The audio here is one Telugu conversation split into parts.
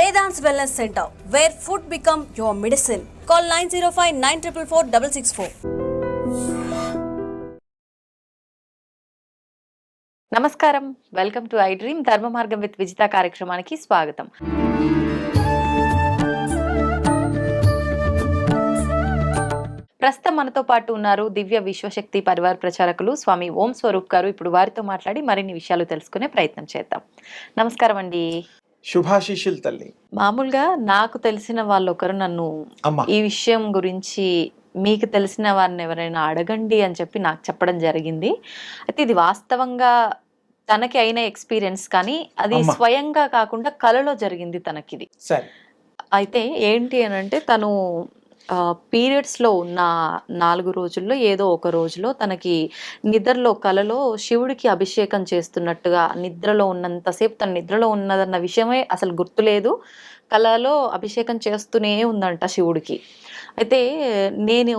Vedant wellness centre where food become your medicine call nine zero five nine triple four double six four నమస్కారం. Welcome to I dream Dharma Margam with Vijitha కార్యక్రమానికి స్వాగతం. ప్రస్తుతం మనతో పాటు ఉన్నారు దివ్య విశ్వశక్తి పరివార ప్రచారకులు స్వామి ఓం స్వరూప్ గారు. ఇప్పుడు వారితో మాట్లాడి మరిన్ని విషయాలు తెలుసుకునే ప్రయత్నం చేద్దాం. నమస్కారం అండి. శుభాశిషులు తల్లి. మామూలుగా నాకు తెలిసిన వాళ్ళు ఒకరు నన్ను ఈ విషయం గురించి మీకు తెలిసిన వారిని ఎవరైనా అడగండి అని చెప్పి నాకు చెప్పడం జరిగింది. అయితే ఇది వాస్తవంగా తనకి అయిన ఎక్స్పీరియన్స్ కానీ అది. స్వయంగా కాకుండా కలలో జరిగింది తనకి ఇది సరే. అయితే ఏంటి అని అంటే తను పీరియడ్స్లో ఉన్న నాలుగు రోజుల్లో ఏదో ఒక రోజులో తనకి నిద్రలో కలలో శివుడికి అభిషేకం చేస్తున్నట్టుగా నిద్రలో ఉన్నంతసేపు తన నిద్రలో ఉన్నదన్న విషయమే అసలు గుర్తులేదు. కలలో అభిషేకం చేస్తూనే ఉందంట శివుడికి. అయితే నేను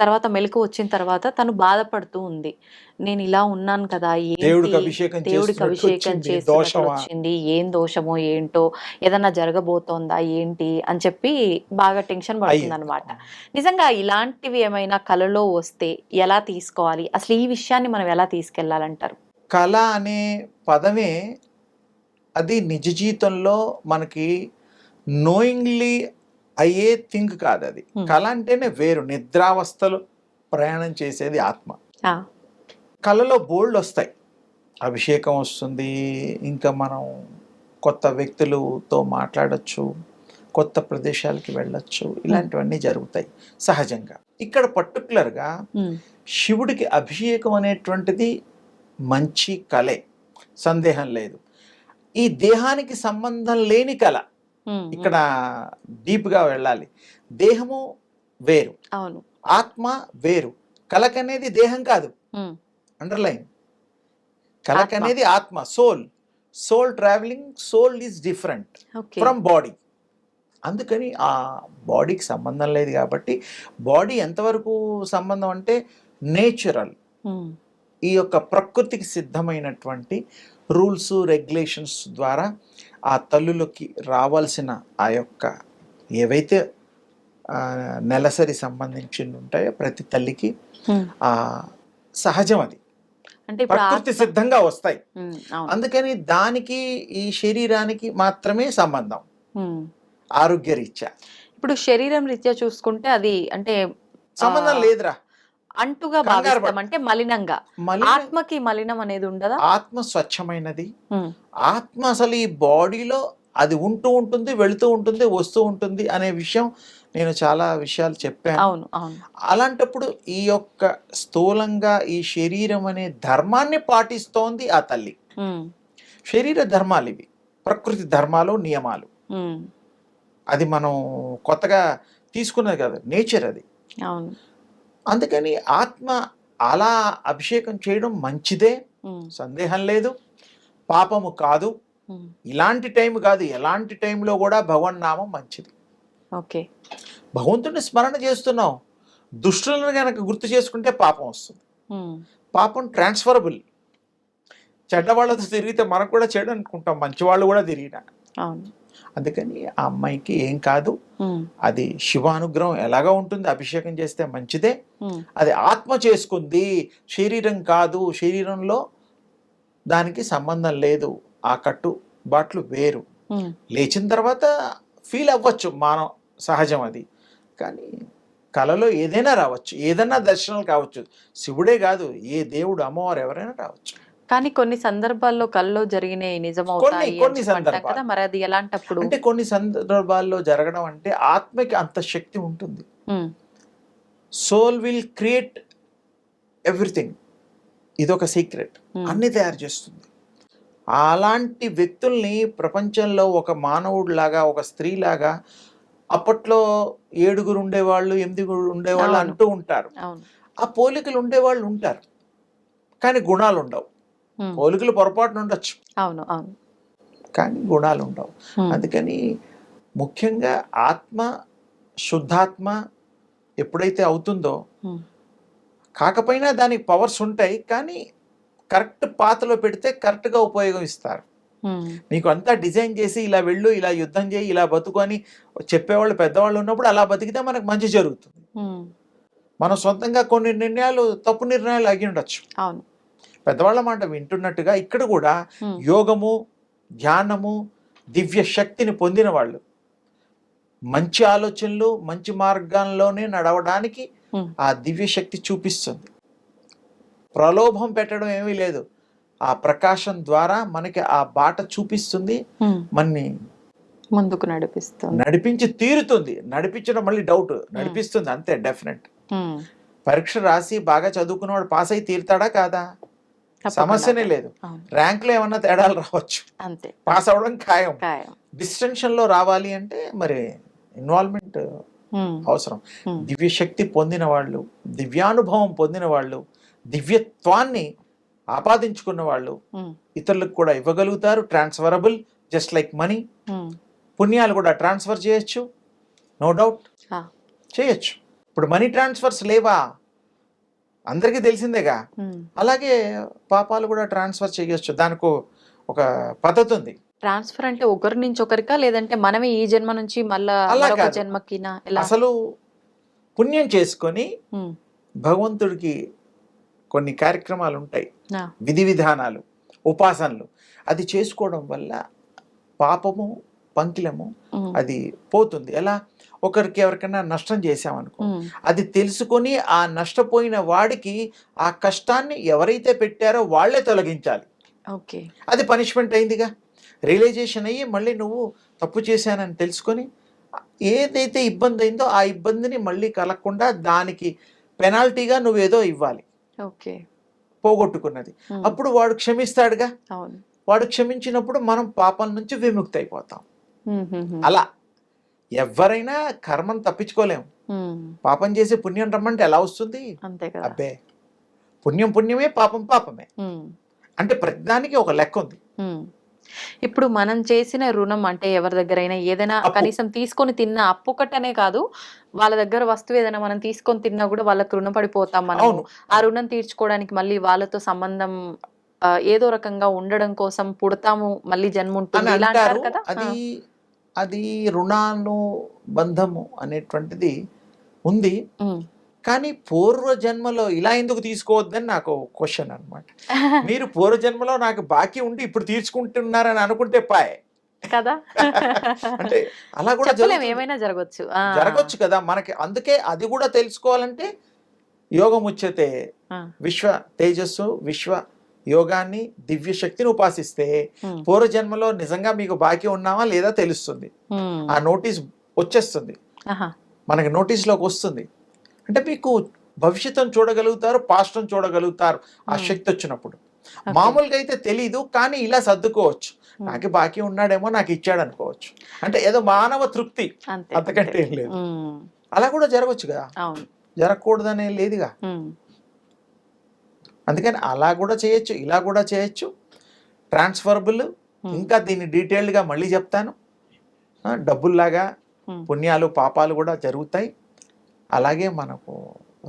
తర్వాత మెలకు వచ్చిన తర్వాత తను బాధపడుతూ ఉంది. నేను ఇలా ఉన్నాను కదా ఏంటి? దేవుడికి అభిషేకం అభిషేకం వచ్చింది, ఏం దోషమో ఏంటో ఏదన్నా జరగబోతోందా ఏంటి? అని చెప్పి బాగా టెన్షన్ పడుతుంది అనమాట నిజంగా ఇలాంటివి ఏమైనా కలలో వస్తే ఎలా తీసుకోవాలి? అసలు ఈ విషయాన్ని మనం ఎలా తీసుకెళ్ళాలంటారు కళ అనే పదమే అది నిజ జీవితంలో మనకి నోయింగ్లీ అయ్యే థింగ్ కాదు అది. Hmm. కళ అంటేనే వేరు. నిద్రావస్థలు ప్రయాణం చేసేది ఆత్మ. కళలో బోల్డ్ వస్తాయి. అభిషేకం వస్తుంది ఇంకా మనం కొత్త వ్యక్తులతో మాట్లాడచ్చు కొత్త ప్రదేశాలకి వెళ్ళొచ్చు ఇలాంటివన్నీ జరుగుతాయి సహజంగా. ఇక్కడ పర్టికులర్గా ఉమ్, శివుడికి అభిషేకం అనేటువంటిది మంచి కళే. సందేహం లేదు. ఈ దేహానికి సంబంధం లేని కళ. ఇక్కడ డీప్గా వెళ్ళాలి. దేహము వేరు. అవును. ఆత్మ వేరు. కలకనేది దేహం కాదు. అండర్లైన్. కలకనేది ఆత్మ soul. Soul travelling soul is different from body. అందుకని ఆ బాడీకి సంబంధం లేదు కాబట్టి బాడీ ఎంతవరకు సంబంధం అంటే నేచురల్. ఈ యొక్క ప్రకృతికి సిద్ధమైనటువంటి రూల్స్ రెగ్యులేషన్స్ ద్వారా ఆ తల్లులకి రావాల్సిన ఆ యొక్క ఏవైతే నెలసరి సంబంధించి ఉంటాయో ప్రతి తల్లికి. ఆ సహజం అది అంటే ప్రకృతి సిద్ధంగా వస్తాయి. అందుకని దానికి ఈ శరీరానికి మాత్రమే సంబంధం. ఆరోగ్య రీత్యా ఇప్పుడు శరీరం రీత్యా చూసుకుంటే అది అంటే సంబంధం లేదురా. అంటుగా కంగారు భావిస్తాం. పడ- అంటే మలినంగా. ఆత్మకి మలినం అనేది ఉండదా? ఆత్మ స్వచ్ఛమైనది. ఆత్మ అసలు ఈ బాడీలో అది ఉంటూ ఉంటుంది వెళుతూ ఉంటుంది వస్తూ ఉంటుంది అనే విషయం నేను చాలా విషయాలు చెప్పాను. అవును అవును. అలాంటప్పుడు ఈ యొక్క స్థూలంగా ఈ శరీరం అనే ధర్మాన్ని పాటిస్తోంది ఆ తల్లి. శరీర ధర్మాలు ఇవి. ప్రకృతి ధర్మాలు నియమాలు. అది మనం కొత్తగా తీసుకున్నది కదా నేచర్ అది. అవును. అందుకని ఆత్మ అలా అభిషేకం చేయడం మంచిదే. సందేహం లేదు. పాపము కాదు. ఇలాంటి టైం కాదు. ఎలాంటి టైంలో కూడా భగవన్ నామం మంచిది. ఓకే. భగవంతుడిని స్మరణ చేస్తున్నాం. దుష్టులను కనుక గుర్తు చేసుకుంటే పాపం వస్తుంది. పాపం ట్రాన్స్ఫరబుల్. చెడ్డవాళ్ళతో తిరిగితే మనకు కూడా చెడు అనుకుంటాం. మంచి వాళ్ళు కూడా తిరిగిన. అందుకని ఆ అమ్మాయికి ఏం కాదు. అది శివానుగ్రహం ఎలాగా ఉంటుంది అభిషేకం చేస్తే మంచిదే. అది ఆత్మ చేసుకుంది. శరీరం కాదు. శరీరంలో దానికి సంబంధం లేదు. ఆ కట్టుబాట్లు వేరు. ఉమ్, లేచిన తర్వాత ఫీల్ అవ్వచ్చు. మానవ సహజం అది. కానీ కళలో ఏదైనా రావచ్చు. ఏదైనా దర్శనాలు కావచ్చు. శివుడే కాదు. ఏ దేవుడు అమ్మవారు ఎవరైనా రావచ్చు. కానీ కొన్ని సందర్భాల్లో కల్లో జరిగినాయి నిజమవుతాయి కొన్ని సందర్భాలు. మరి అది ఎలాంటప్పుడు? అంటే కొన్ని సందర్భాల్లో జరగడం అంటే ఆత్మకి అంత శక్తి ఉంటుంది. సోల్ విల్ క్రియేట్ ఎవ్రీథింగ్ ఇదొక సీక్రెట్ అన్ని తయారు చేస్తుంది. అలాంటి వ్యక్తుల్ని ప్రపంచంలో ఒక మానవుడిలాగా ఒక స్త్రీలాగా అప్పట్లో ఏడుగురు ఉండేవాళ్ళు ఎనిమిదిగురు ఉండేవాళ్ళు. అంటూ ఉంటారు. ఆ పోలికలు ఉండేవాళ్ళు ఉంటారు. కానీ గుణాలు ఉండవు పోలికలు పొరపాటున ఉండొచ్చు. అవును అవును. కానీ గుణాలు ఉండవు. అందుకని ముఖ్యంగా ఆత్మ శుద్ధాత్మ ఎప్పుడైతే అవుతుందో కాకపోయినా దానికి పవర్స్ ఉంటాయి కానీ కరెక్ట్ పాతలో పెడితే కరెక్ట్గా ఉపయోగిస్తారు ఉమ్, నీకు అంతా డిజైన్ చేసి ఇలా వెళ్ళు ఇలా యుద్ధం చేయి ఇలా బతుకు అని చెప్పేవాళ్ళు పెద్దవాళ్ళు ఉన్నప్పుడు అలా బతికితే మనకు మంచి జరుగుతుంది. మనం సొంతంగా కొన్ని నిర్ణయాలు తప్పు నిర్ణయాలు అగి ఉండొచ్చు అవును. పెద్దవాళ్ళ మాట వింటున్నట్టుగా ఇక్కడ కూడా యోగము ధ్యానము దివ్య శక్తిని పొందిన వాళ్ళు. మంచి ఆలోచనలు మంచి మార్గంలోనే నడవడానికి ఆ దివ్య శక్తి చూపిస్తుంది. ప్రలోభం పెట్టడం ఏమీ లేదు. ఆ ప్రకాశం ద్వారా మనకి ఆ బాట చూపిస్తుంది. మనని ముందుకు నడిపిస్తుంది. నడిపించి తీరుతుంది. నడిపించడం మళ్ళీ డౌట్ నడిపిస్తుంది అంతే డెఫినెట్ పరీక్ష రాసి బాగా చదువుకున్నవాడు పాస్ అయి తీరుతాడా కాదా. సమస్యనే లేదు. ర్యాంకులో ఏమన్నా తేడాలు రావచ్చు. అంతే. పాస్ అవ్వడం ఖాయం. డిస్టెన్షన్లో రావాలి అంటే మరి ఇన్వాల్వ్మెంట్ అవసరం. దివ్య శక్తి పొందిన వాళ్ళు దివ్యానుభవం పొందిన వాళ్ళు దివ్యత్వాన్ని ఆపాదించుకున్న వాళ్ళు ఇతరులకు కూడా ఇవ్వగలుగుతారు. Transferable just like money. పుణ్యాలు కూడా ట్రాన్స్ఫర్ చేయొచ్చు. No doubt. చేయొచ్చు. ఇప్పుడు మనీ ట్రాన్స్ఫర్స్ లేవా? అందరికీ తెలిసిందేగా. అలాగే పాపాలు కూడా ట్రాన్స్ఫర్ చేయొచ్చు. దానికి ఒక పద్ధతి ఉంది ట్రాన్స్ఫర్ అంటే ఒకరి నుంచి ఒకరికా? లేదంటే మనమే ఈ జన్మ నుంచి మళ్ళా ఎలా? అసలు పుణ్యం చేసుకొని భగవంతుడికి కొన్ని కార్యక్రమాలు ఉంటాయి విధి విధానాలు ఉపాసనలు. అది చేసుకోవడం వల్ల పాపము పంకిలము అది పోతుంది. ఎలా? ఒకరికి ఎవరికైనా నష్టం చేశామనుకో అది తెలుసుకొని ఆ నష్టపోయిన వాడికి ఆ కష్టాన్ని ఎవరైతే పెట్టారో వాళ్ళే తొలగించాలి. ఓకే. అది పనిష్మెంట్ అయిందిగా. రియలైజేషన్ అయ్యి మళ్ళీ నువ్వు తప్పు చేశానని తెలుసుకొని ఏదైతే ఇబ్బంది అయిందో ఆ ఇబ్బందిని మళ్ళీ కలగకుండా దానికి పెనాల్టీగా నువ్వేదో ఇవ్వాలి. ఓకే. పోగొట్టుకున్నది. అప్పుడు వాడు క్షమిస్తాడుగా? వాడు క్షమించినప్పుడు మనం పాపం నుంచి విముక్తి అయిపోతాం అలా ఎవరైనా కర్మను తప్పించుకోలేం. ఉమ్, పాపం చేసి పుణ్యం రమ్మంటే ఎలా వస్తుంది? అబ్బే పుణ్యం పుణ్యమే పాపం పాపమే. అంటే ప్రతిదానికి ఒక లెక్క ఉంది. ఇప్పుడు మనం చేసిన రుణం అంటే ఎవరి దగ్గరైనా ఏదైనా. కనీసం తీసుకొని తిన్న అప్పు ఒకటనే కాదు వాళ్ళ దగ్గర వస్తువు ఏదైనా మనం తీసుకొని తిన్నా కూడా వాళ్ళకి రుణపడిపోతాం మనం. అవును. ఆ రుణం తీర్చుకోవడానికి మళ్ళీ వాళ్ళతో సంబంధం ఏదో రకంగా ఉండడం కోసం పుడతాము మళ్ళీ జన్మ ఉంటుంది. ఇలా అంటారు అంటారు. కదా. అది అది రుణాను బంధము అనేటువంటిది ఉంది. కానీ పూర్వ జన్మలో ఇలా ఎందుకు తీసుకోవద్దని నాకు క్వశ్చన్ అన్నమాట. మీరు పూర్వ జన్మలో నాకు బాకీ ఉండి ఇప్పుడు తీర్చుకుంటున్నారని అనుకుంటే పాయ్. కదా? అంటే అలా కూడా. ఏమైనా జరగచ్చు. జరగచ్చు కదా. మనకి అందుకే అది కూడా తెలుసుకోవాలంటే యోగం ఆ, విశ్వ తేజస్సు విశ్వ యోగాన్ని దివ్య శక్తిని ఉపాసిస్తే ఉమ్, పూర్వజన్మలో నిజంగా మీకు బాకీ ఉన్నామా లేదా తెలుస్తుంది. ఉమ్, ఆ నోటీస్ వచ్చేస్తుంది. మనకి నోటీస్లోకి వస్తుంది. అంటే మీకు భవిష్యత్తును చూడగలుగుతారు పాస్ట్ని చూడగలుగుతారు. ఆ Hmm. శక్తి వచ్చినప్పుడు. మామూలుగా అయితే తెలీదు కానీ ఇలా సర్దుకోవచ్చు. Hmm. నాకు బాకీ ఉన్నాడేమో నాకు ఇచ్చాడు అనుకోవచ్చు. అంటే ఏదో మానవ తృప్తి. అంతే అంతకంటే అంతే. ఏం లేదు. అలా కూడా జరగచ్చు కదా. జరగకూడదనే లేదుగా. అందుకని అలా కూడా చేయొచ్చు ఇలా కూడా చేయొచ్చు. Transferable Hmm. ఇంకా దీన్ని డీటెయిల్డ్గా మళ్ళీ చెప్తాను. డబ్బుల్లాగా ఉమ్, పుణ్యాలు పాపాలు కూడా జరుగుతాయి. అలాగే మనకు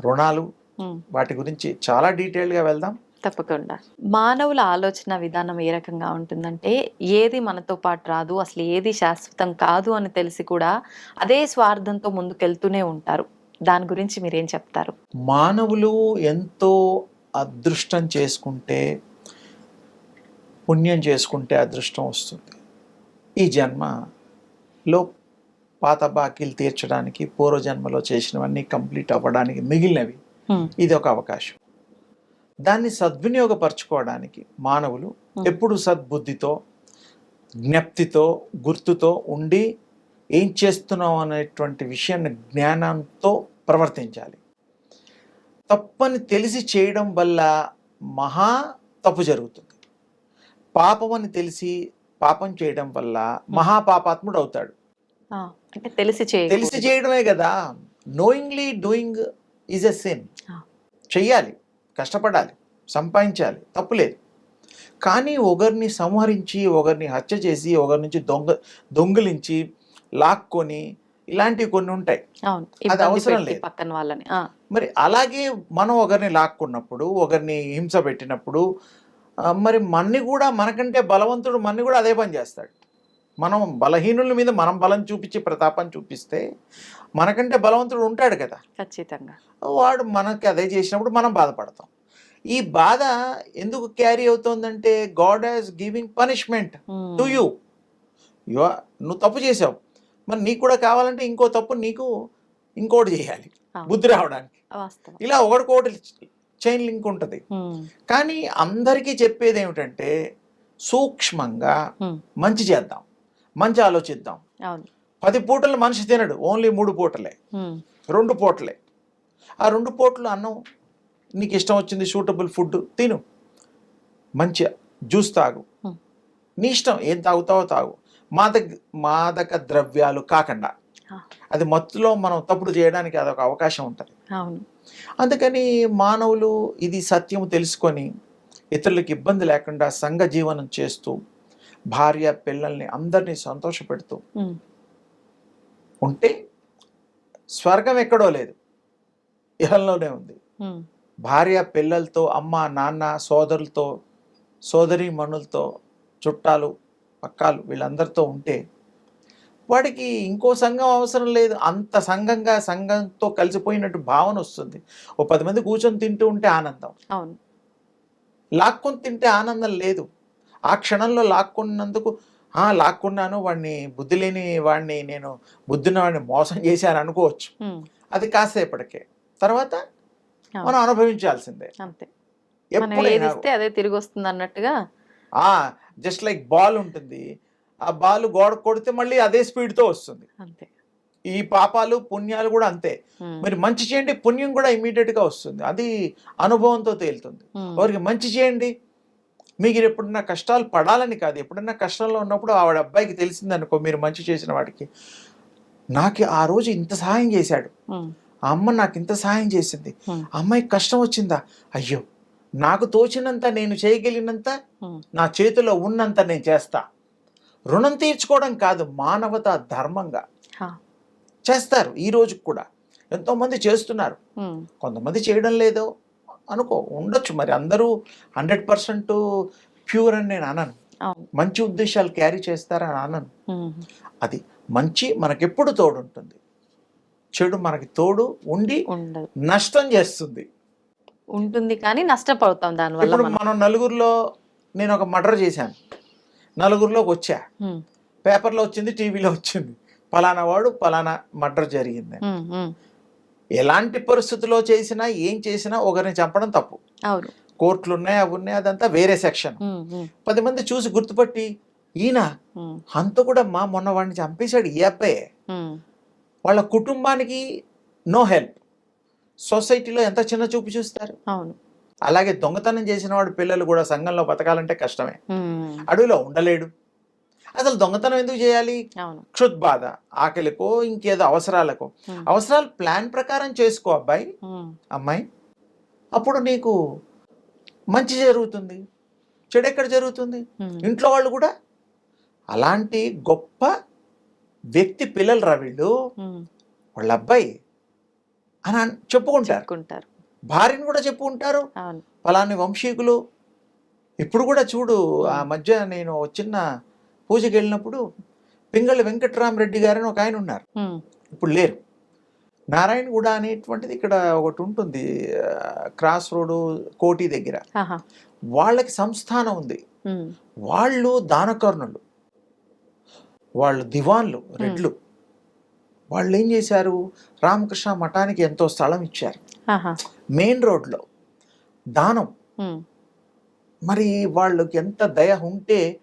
రుణాలు ఉమ్. వాటి గురించి చాలా డీటెయిల్డ్గా వెళ్దాం. తప్పకుండా. మానవుల ఆలోచన విధానం ఏ రకంగా ఉంటుందంటే ఏది మనతో పాటు రాదు అసలు ఏది శాశ్వతం కాదు అని తెలిసి కూడా అదే స్వార్థంతో ముందుకెళ్తూనే ఉంటారు. దాని గురించి మీరేం చెప్తారు? మానవులు ఎంతో అదృష్టం చేసుకుంటే పుణ్యం చేసుకుంటే అదృష్టం వస్తుంది. ఈ జన్మలో పాత బాకీలు తీర్చడానికి పూర్వజన్మలో చేసినవన్నీ కంప్లీట్ అవ్వడానికి మిగిలినవి ఇది ఒక అవకాశం. దాన్ని సద్వినియోగపరచుకోవడానికి మానవులు. ఎప్పుడు సద్బుద్ధితో జ్ఞప్తితో గుర్తుతో ఉండి ఏం చేస్తున్నాం అనేటువంటి విషయాన్ని జ్ఞానంతో ప్రవర్తించాలి. తప్పని తెలిసి చేయడం వల్ల మహా తప్పు జరుగుతుంది. పాపం అని తెలిసి పాపం చేయడం వల్ల మహాపాపాత్ముడు అవుతాడు. అంటే తెలిసి తెలిసి చేయ చేయడమే కదా. Knowingly doing is a sin Ah. చెయ్యాలి కష్టపడాలి సంపాదించాలి తప్పులేదు కానీ ఒకరిని సంహరించి ఒకరిని హత్య చేసి ఒకరి నుంచి దొంగ దొంగిలించి లాక్కొని ఇలాంటివి కొన్ని ఉంటాయి. ఇబ్బంది అవసరం లేదు. పక్కన వాళ్ళని. మరి అలాగే మనం ఒకరిని లాక్కున్నప్పుడు ఒకరిని హింస పెట్టినప్పుడు మరి మన్ని కూడా మనకంటే బలవంతుడు మన్ని కూడా అదే పని చేస్తాడు. మనం బలహీనుల మీద మనం బలం చూపించి ప్రతాపం చూపిస్తే మనకంటే బలవంతుడు ఉంటాడు కదా. ఖచ్చితంగా. వాడు మనకి అదే చేసినప్పుడు మనం బాధపడతాం. ఈ బాధ ఎందుకు carry అవుతోందంటే God has giving punishment. To you. You నువ్వు తప్పు చేసావు. మరి నీకు కూడా కావాలంటే ఇంకో తప్పు నీకు ఇంకోటి చేయాలి. బుద్ధి రావడానికి. ఇలా ఒకటికోటి చైన్ లింక్ ఉంటుంది. కానీ అందరికీ చెప్పేది ఏమిటంటే సూక్ష్మంగా. మంచి చేద్దాం. మంచి ఆలోచిద్దాం. పది పూటలు మనిషి తినడు. ఓన్లీ మూడు పూటలే. రెండు పూటలే. ఆ రెండు పూటలు అన్నం నీకు ఇష్టం వచ్చింది సూటబుల్ ఫుడ్ తిను. మంచిగా జ్యూస్ తాగు. నీ ఇష్టం ఏం తాగుతావో తాగు. మాదక మాదక ద్రవ్యాలు కాకుండా. అది మత్తులో మనం తప్పుడు చేయడానికి అదొక అవకాశం ఉంటుంది అందుకని మానవులు ఇది సత్యం తెలుసుకొని ఇతరులకు ఇబ్బంది లేకుండా సంఘ జీవనం చేస్తూ భార్య పిల్లల్ని అందరినీ సంతోషపెడుతూ. ఉంటే స్వర్గం ఎక్కడో లేదు ఇహంలోనే ఉంది. భార్య పిల్లలతో అమ్మ నాన్న సోదరులతో సోదరి మనులతో చుట్టాలు పక్కాలు వీళ్ళందరితో ఉంటే వాడికి ఇంకో సంఘం అవసరం లేదు. అంత సంఘంగా సంఘంతో కలిసిపోయినట్టు భావన వస్తుంది. ఓ పది మంది కూర్చొని తింటూ ఉంటే ఆనందం. అవును. లాక్కొని తింటే ఆనందం లేదు. ఆ క్షణంలో లాక్కున్నందుకు "ఆ, లాక్కున్నాను. వాడిని బుద్ధి లేని వాడిని నేను బుద్ధిని వాడిని మోసం చేశాను అనుకోవచ్చు. అది కాసేపటికే. తర్వాత. మనం అనుభవించాల్సిందే. అంతే. ఇస్తే అదే తిరిగి వస్తుంది అన్నట్టుగా జస్ట్ లైక్ బాల్ ఉంటుంది. ఆ బాల్ గోడ కొడితే మళ్ళీ అదే స్పీడ్తో వస్తుంది. అంతే. ఈ పాపాలు పుణ్యాలు కూడా అంతే. మరి మంచి చేయండి పుణ్యం కూడా గా వస్తుంది. అది అనుభవంతో తేలుతుంది. ఉమ్. వారికి మంచి చేయండి. మీకు ఎప్పుడన్నా కష్టాలు పడాలని కాదు. ఎప్పుడన్నా కష్టంలో ఉన్నప్పుడు ఆవిడ అబ్బాయికి తెలిసిందనుకో మీరు మంచి చేసిన వాడికి నాకు ఆ రోజు ఇంత సహాయం చేశాడు. ఆ అమ్మ నాకు ఇంత సహాయం చేసింది. ఆ అమ్మాయికి కష్టం వచ్చిందా? అయ్యో నాకు తోచినంత నేను చేయగలిగినంత. నా చేతిలో ఉన్నంత నేను చేస్తా. రుణం తీర్చుకోవడం కాదు మానవత ధర్మంగా. చేస్తారు ఈ రోజుకి కూడా. ఎంతోమంది చేస్తున్నారు. కొంతమంది చేయడం లేదో. అనుకో ఉండొచ్చు మరి. అందరూ హండ్రెడ్ పర్సెంట్ ప్యూర్ అని నేను అనను. మంచి ఉద్దేశాలు క్యారీ చేస్తారని అనను. అది మంచి మనకెప్పుడు తోడు ఉంటుంది చెడు మనకి తోడు ఉండి నష్టం చేస్తుంది. ఉంటుంది కానీ నష్టపోతాం దానివల్ల ఇప్పుడు మనం నలుగురిలో నేను ఒక మర్డర్ చేశాను నలుగురిలోకి వచ్చా. పేపర్లో వచ్చింది టీవీలో వచ్చింది పలానా వాడు పలానా మర్డర్ జరిగింది. ఎలాంటి పరిస్థితుల్లో చేసినా ఏం చేసినా ఒకరిని చంపడం తప్పు కోర్టులు ఉన్నాయి అవి ఉన్నాయి అదంతా వేరే సెక్షన్. పది మంది చూసి గుర్తుపట్టి ఈయన. అంత కూడా మా మొన్న వాడిని చంపేశాడు ఈ అబ్బాయే. వాళ్ళ కుటుంబానికి నో హెల్ప్ సొసైటీలో ఎంత చిన్న చూపు చూస్తారు? అవును. అలాగే దొంగతనం చేసిన వాడు పిల్లలు కూడా సంఘంలో బతకాలంటే కష్టమే. అడవిలో ఉండలేడు. అసలు దొంగతనం ఎందుకు చేయాలి? క్షుద్బాధ ఆకలికో ఇంకేదో అవసరాలకో. అవసరాలు ప్లాన్ ప్రకారం చేసుకో అబ్బాయి. అమ్మాయి అప్పుడు నీకు మంచి జరుగుతుంది. చెడు ఎక్కడ జరుగుతుంది. ఇంట్లో వాళ్ళు కూడా. అలాంటి గొప్ప వ్యక్తి పిల్లలు రా వీళ్ళు. వాళ్ళ అబ్బాయి అని చెప్పుకుంటారు. భార్యను కూడా చెప్పుకుంటారు. ఫలాని వంశీకులు. ఇప్పుడు కూడా చూడు ఆ మధ్య నేను చిన్న పూజకి వెళ్ళినప్పుడు పింగళి వెంకట్రామరెడ్డి గారని ఒక ఆయన ఉన్నారు. ఇప్పుడు లేరు. నారాయణగూడ అనేటువంటిది ఇక్కడ ఒకటి ఉంటుంది క్రాస్ రోడ్డు కోటి దగ్గర. వాళ్ళకి సంస్థానం ఉంది. వాళ్ళు దానకర్ణులు. వాళ్ళు దివాన్లు రెడ్లు. వాళ్ళు ఏం చేశారు? రామకృష్ణ మఠానికి ఎంతో స్థలం ఇచ్చారు. మెయిన్ రోడ్లో దానం. మరి వాళ్ళకి ఎంత దయ ఉంటే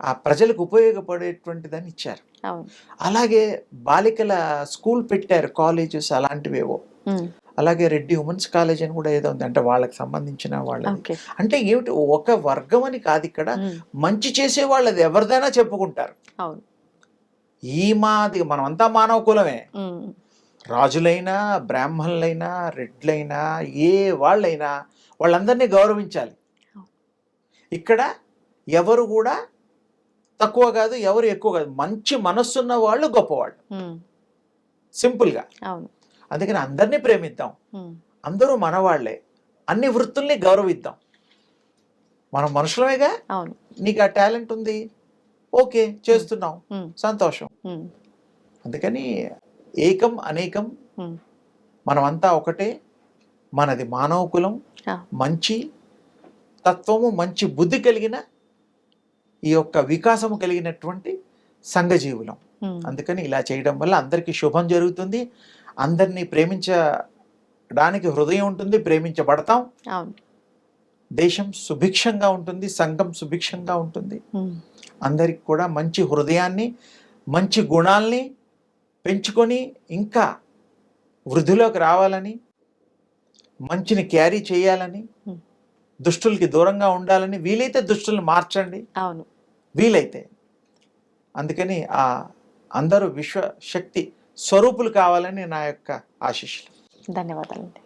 ఆ ప్రజలకు ఉపయోగపడేటువంటిదని ఇచ్చారు. అవును. అలాగే బాలికల స్కూల్ పెట్టారు కాలేజెస్ అలాంటివేవో. అలాగే రెడ్డి ఉమెన్స్ కాలేజ్ అని కూడా ఏదో ఉంది అంటే వాళ్ళకి సంబంధించిన వాళ్ళది. ఓకే. అంటే ఏమిటి? ఒక వర్గం అని కాదు ఇక్కడ. మంచి చేసే వాళ్ళది ఎవరిదైనా చెప్పుకుంటారు. ఈ మాది మనమంతా మానవ కులమే. రాజులైనా బ్రాహ్మణులైనా రెడ్లైనా ఏ వాళ్ళైనా వాళ్ళందరినీ గౌరవించాలి. ఇక్కడ ఎవరు కూడా తక్కువ కాదు ఎవరు ఎక్కువ కాదు. మంచి మనస్సున్న వాళ్ళు గొప్పవాళ్ళు. సింపుల్గా. అందుకని అందరినీ ప్రేమిద్దాం. అందరూ మనవాళ్ళే. అన్ని వృత్తుల్ని గౌరవిద్దాం. మనం మనుషులమేగా? నీకు ఆ టాలెంట్ ఉంది. ఓకే చేస్తున్నాం సంతోషం. అందుకని ఏకం అనేకం. మనమంతా ఒకటే మనది మానవ కులం. మంచి తత్వము మంచి బుద్ధి కలిగిన ఈ యొక్క వికాసము కలిగినటువంటి సంఘజీవులం. అందుకని ఇలా చేయడం వల్ల అందరికీ శుభం జరుగుతుంది. అందరినీ ప్రేమించడానికి హృదయం ఉంటుంది ప్రేమించబడతాం. దేశం సుభిక్షంగా ఉంటుంది సంఘం సుభిక్షంగా ఉంటుంది. ఉమ్, అందరికి కూడా మంచి హృదయాన్ని మంచి గుణాల్ని పెంచుకొని ఇంకా వృద్ధిలోకి రావాలని మంచిని క్యారీ చేయాలని Hmm. దుష్టులకి దూరంగా ఉండాలని వీలైతే దుష్టుల్ని మార్చండి. అవును. వీలైతే. అందుకని ఆ అందరూ విశ్వశక్తి స్వరూపులు కావాలని నా యొక్క ఆశీస్సులు ధన్యవాదాలండి.